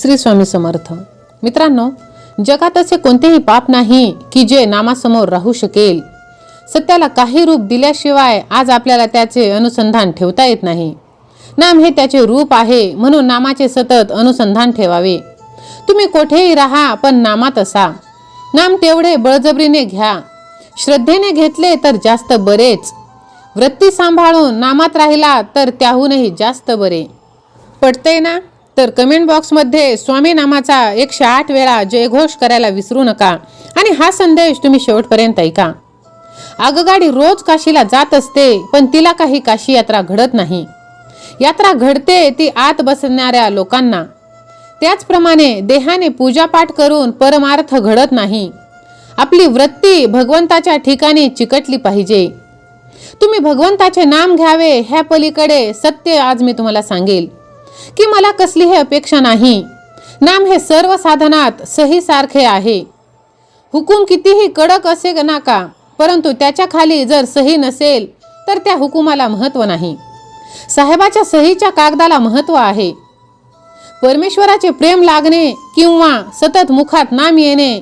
श्री स्वामी समर्थ. मित्रांनो जगात असे कोणतेही पाप नाही की जे नामासमोर राहू शकेल. सत्याला काही रूप दिल्याशिवाय आज आपल्याला त्याचे अनुसंधान ठेवता येत नाही. नाम हे त्याचे रूप आहे म्हणून नामाचे सतत अनुसंधान ठेवावे. तुम्ही कोठेही राहा पण नामात असा. नाम तेवढे बळजबरीने घ्या. श्रद्धेने घेतले तर जास्त बरेच. वृत्ती सांभाळून नामात राहिला तर त्याहूनही जास्त बरे. पटतंय ना? तर कमेंट बॉक्समध्ये स्वामी नामाचा एकशे आठ वेळा जयघोष करायला विसरू नका. आणि हा संदेश तुम्ही शेवटपर्यंत ऐका. आगगाडी रोज काशीला जात असते पण तिला काही काशी यात्रा घडत नाही. यात्रा घडते ती आत बसणाऱ्या लोकांना. त्याचप्रमाणे देहाने पूजापाठ करून परमार्थ घडत नाही. आपली वृत्ती भगवंताच्या ठिकाणी चिकटली पाहिजे. तुम्ही भगवंताचे नाम घ्यावे ह्या पलीकडे सत्य आज मी तुम्हाला सांगेल. की मला कसलीही अपेक्षा नाही. नाम हे सर्व साधनात सही सारखे आहे. हुकूम कितीही कडक असे नाका परंतु त्याच्याखाली जर सही नसेल तर त्या हुकुमाला महत्त्व नाही. साहेबाच्या सहीच्या कागदाला महत्त्व आहे. परमेश्वराचे प्रेम लागणे किंवा सतत मुखात नाम येणे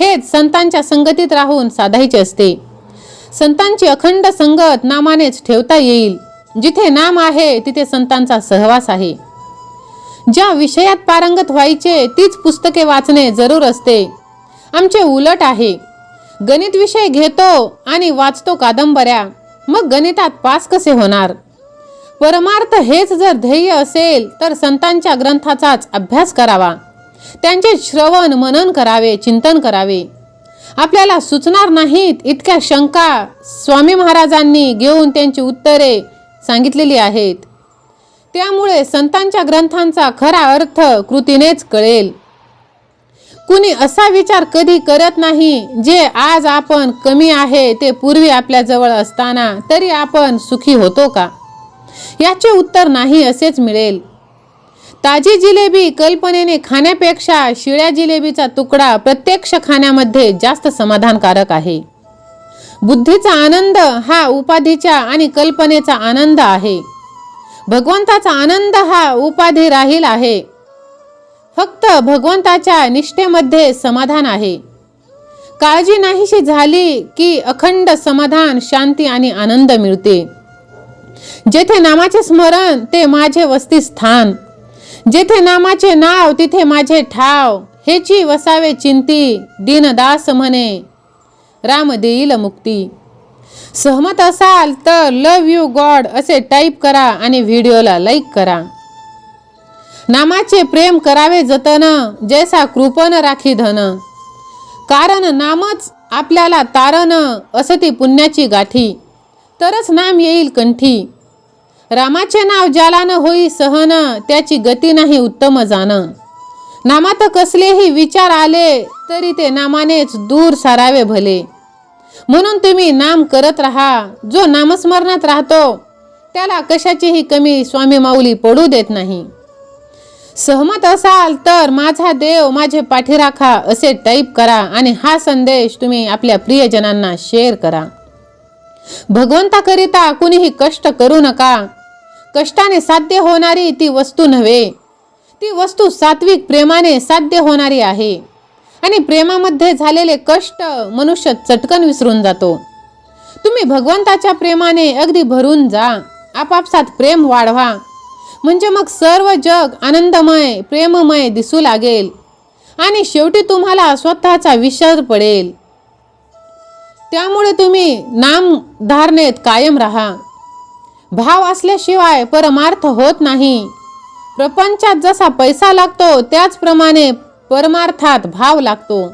हेच संतांच्या संगतीत राहून साधायचे असते. संतांची अखंड संगत नामानेच ठेवता येईल. जिथे नाम आहे तिथे संतांचा सहवास आहे. ज्या विषयात पारंगत व्हायचे तीच पुस्तके वाचणे जरूर असते. आमचे उलट आहे. गणित विषय घेतो आणि वाचतो कादंबऱ्या. मग गणितात पास कसे होणार? परमार्थ हेच जर ध्येय असेल तर संतांच्या ग्रंथाचाच अभ्यास करावा. त्यांचे श्रवण मनन करावे चिंतन करावे. आपल्याला सुचणार नाहीत इतक्या शंका. स्वामी महाराजांनी घेऊन त्यांची उत्तरे सांगितलेली आहेत. त्यामुळे संतांच्या ग्रंथांचा खरा अर्थ कृतीनेच कळेल. कुणी असा विचार कधी करत नाही जे आज आपण कमी आहे ते पूर्वी आपल्याजवळ असताना तरी आपण सुखी होतो का? याचे उत्तर नाही असेच मिळेल. ताजी जिलेबी कल्पनेने खाण्यापेक्षा शिळ्या जिलेबीचा तुकडा प्रत्यक्ष खाण्यामध्ये जास्त समाधानकारक आहे. बुद्धीचा आनंद हा उपाधीच्या आणि कल्पनेचा आनंद आहे. भगवंताचा आनंद हा उपाधी राहील आहे. फक्त भगवंताच्या निष्ठेमध्ये समाधान आहे. काळजी नाहीशी झाली की अखंड समाधान शांती आणि आनंद मिळते. जेथे नामाचे स्मरण ते माझे वस्ती स्थान. जेथे नामाचे नाव तिथे माझे ठाव. हेची वसावे चिंती दीनदास म्हणे राम देईल मुक्ती. सहमत असाल तर लव यू गॉड असे टाईप करा आणि व्हिडिओला लाईक करा. नामाचे प्रेम करावे जतन जैसा कृपन राखी धन. कारण नामच आपल्याला तारण असं ती पुण्याची गाठी. तरच नाम येईल कंठी. रामाचे नाव ज्यालानं होई सहन त्याची गती नाही उत्तम जाणं नामात कसलेही विचार आले तरी ते नामानेच दूर सारावे भले. म्हणून तुम्ही नाम करत राहा. जो नामस्मरणात राहतो त्याला कशाचीही कमी स्वामी माऊली पडू देत नाही. सहमत असाल तर माझा देव माझे पाठीराखा असे टाईप करा आणि हा संदेश तुम्ही आपल्या प्रियजनांना शेअर करा. भगवंताकरिता कुणीही कष्ट करू नका. कष्टाने साध्य होणारी ती वस्तू नव्हे. ती वस्तू सात्विक प्रेमाने साध्य होणारी आहे. आणि प्रेमामध्ये झालेले कष्ट मनुष्य चटकन विसरून जातो. तुम्ही भगवंताच्या प्रेमाने अगदी भरून जा. आपापसात प्रेम वाढवा. म्हणजे मग सर्व जग आनंदमय प्रेममय दिसू लागेल. आणि शेवटी तुम्हाला स्वतःचा विसर पडेल. त्यामुळे तुम्ही नाम धारणेत कायम राहा. भाव असल्याशिवाय परमार्थ होत नाही. प्रपंचात जसा पैसा लागतो त्याचप्रमाणे परमार्थात भाव लागतो.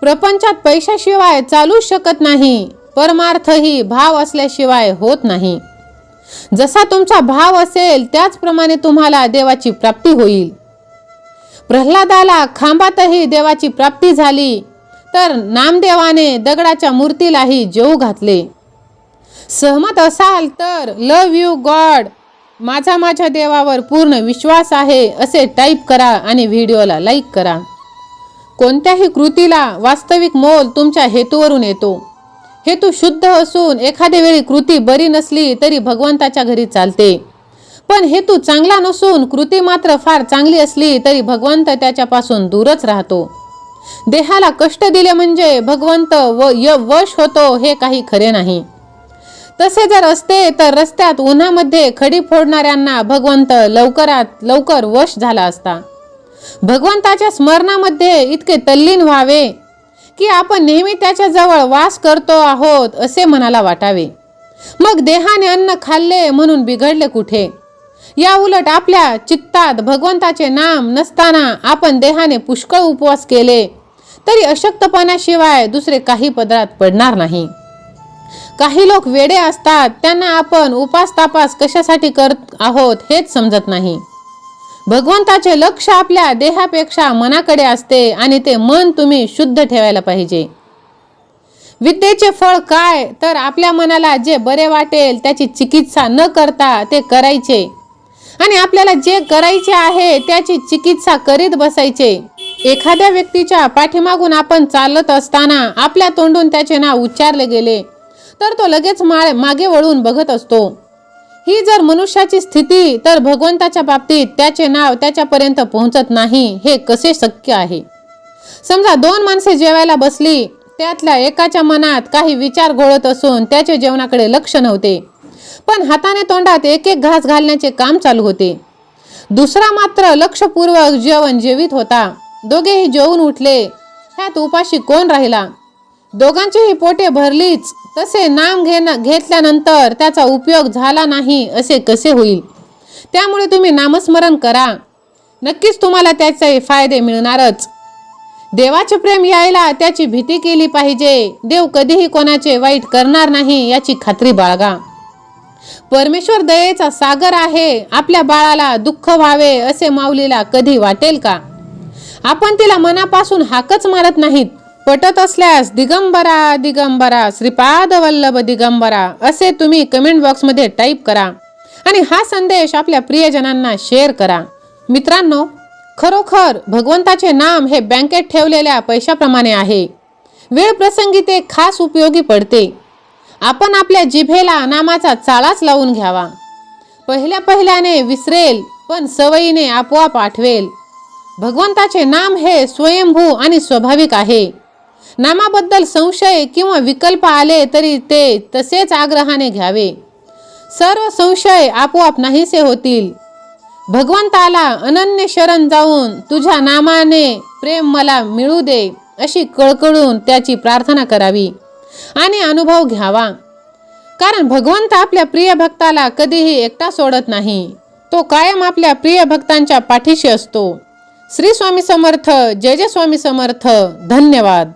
प्रपंचात पैशाशिवाय चालू शकत नाही. परमार्थही भाव असल्याशिवाय होत नाही. जसा तुमचा भाव असेल त्याचप्रमाणे तुम्हाला देवाची प्राप्ती होईल. प्रल्हादाला खांबातही देवाची प्राप्ती झाली तर नामदेवाने दगडाच्या मूर्तीलाही जेऊ घातले. सहमत असाल तर लव यू गॉड माझा माझ्या देवावर पूर्ण विश्वास आहे असे टाईप करा आणि व्हिडिओला लाईक करा. कोणत्याही कृतीला वास्तविक मोल तुमच्या हेतूवरून येतो. हेतू शुद्ध असून एखाद्या वेळी कृती बरी नसली तरी भगवंताच्या घरी चालते. पण हेतू चांगला नसून कृती मात्र फार चांगली असली तरी भगवंत त्याच्यापासून दूरच राहतो. देहाला कष्ट दिले म्हणजे भगवंत व य वश होतो हे काही खरे नाही. तसे जर असते तर रस्त्यात उन्हामध्ये खडी फोडणाऱ्यांना भगवंत लवकरात लवकर वश झाला असता. भगवंताच्या स्मरणामध्ये इतके तल्लीन व्हावे की आपण नेहमी त्याच्याजवळ वास करतो आहोत असे मनाला वाटावे. मग देहाने अन्न खाल्ले म्हणून बिघडले कुठे? या उलट आपल्या चित्तात भगवंताचे नाम नसताना आपण देहाने पुष्कळ उपवास केले तरी अशक्तपणाशिवाय दुसरे काही पदरात पडणार नाही. काही लोक वेडे असतात त्यांना आपण उपास तापास कशासाठी करत आहोत हेच समजत नाही. भगवंताचे लक्ष आपल्या देहापेक्षा मनाकडे असते आणि ते मन तुम्ही शुद्ध ठेवायला पाहिजे. विद्येचे फळ काय? तर आपल्या मनाला जे बरे वाटेल त्याची चिकित्सा न करता ते करायचे. आणि आपल्याला जे करायचे आहे त्याची चिकित्सा करीत बसायचे. एखाद्या व्यक्तीच्या पाठीमागून आपण चालत असताना आपल्या तोंडून त्याचे नाव उच्चारले गेले. तर तो लगेच माळ मागे वळून बघत असतो. ही जर मनुष्याची स्थिती तर भगवंताच्या बाबतीत त्याचे नाव त्याच्यापर्यंत पोहोचत नाही हे कसे शक्य आहे? समजा दोन माणसे जेवायला बसली त्यातल्या एकाच्या मनात काही विचार घोळत असून त्याचे जेवणाकडे लक्ष नव्हते. पण हाताने तोंडात एक एक घास घालण्याचे काम चालू होते. दुसरा मात्र लक्षपूर्वक जेवण जेवित होता. दोघेही जेवून उठले. ह्यात उपाशी कोण राहिला? दोघांचीही पोटे भरलीच. तसे नाम घेणं घेतल्यानंतर त्याचा उपयोग झाला नाही असे कसे होईल? त्यामुळे तुम्ही नामस्मरण करा. नक्कीच तुम्हाला त्याचे फायदे मिळणारच. देवाचे प्रेम यायला त्याची भीती केली पाहिजे. देव कधीही कोणाचे वाईट करणार नाही याची खात्री बाळगा. परमेश्वर दयेचा सागर आहे आपल्या बाळाला दुःख व्हावे असे माऊलीला कधी वाटेल का? आपण तिला मनापासून हाकच मारत नाहीत. पटत असल्यास दिगंबरा दिगंबरा श्रीपाद वल्लभ दिगंबरा असे तुम्ही कमेंट बॉक्समध्ये टाईप करा. आणि हा संदेश आपल्या प्रियजनांना शेअर करा. मित्रांनो खरोखर भगवंताचे नाम हे बँकेत ठेवलेल्या पैशाप्रमाणे आहे. वेळ प्रसंगी ते खास उपयोगी पडते. आपण आपल्या जिभेला नामाचा चाळाच लावून घ्यावा. पहिल्या पहिल्याने विसरेल पण सवयीने आपोआप आठवेल. भगवंताचे नाम हे स्वयंभू आणि स्वाभाविक आहे. नामाबद्दल संशय किंवा विकल्प आले तरी ते तसेच आग्रहाने घ्यावे. सर्व संशय आपोआप नाहीसे होतील. भगवंताला अनन्य शरण जाऊन तुझ्या नामाने प्रेम मला मिळू दे अशी कळकळून त्याची प्रार्थना करावी आणि अनुभव घ्यावा. कारण भगवंत आपल्या प्रिय भक्ताला कधीही एकटा सोडत नाही. तो कायम आपल्या प्रिय भक्तांच्या पाठीशी असतो. श्री स्वामी समर्थ जय जय स्वामी समर्थ. धन्यवाद.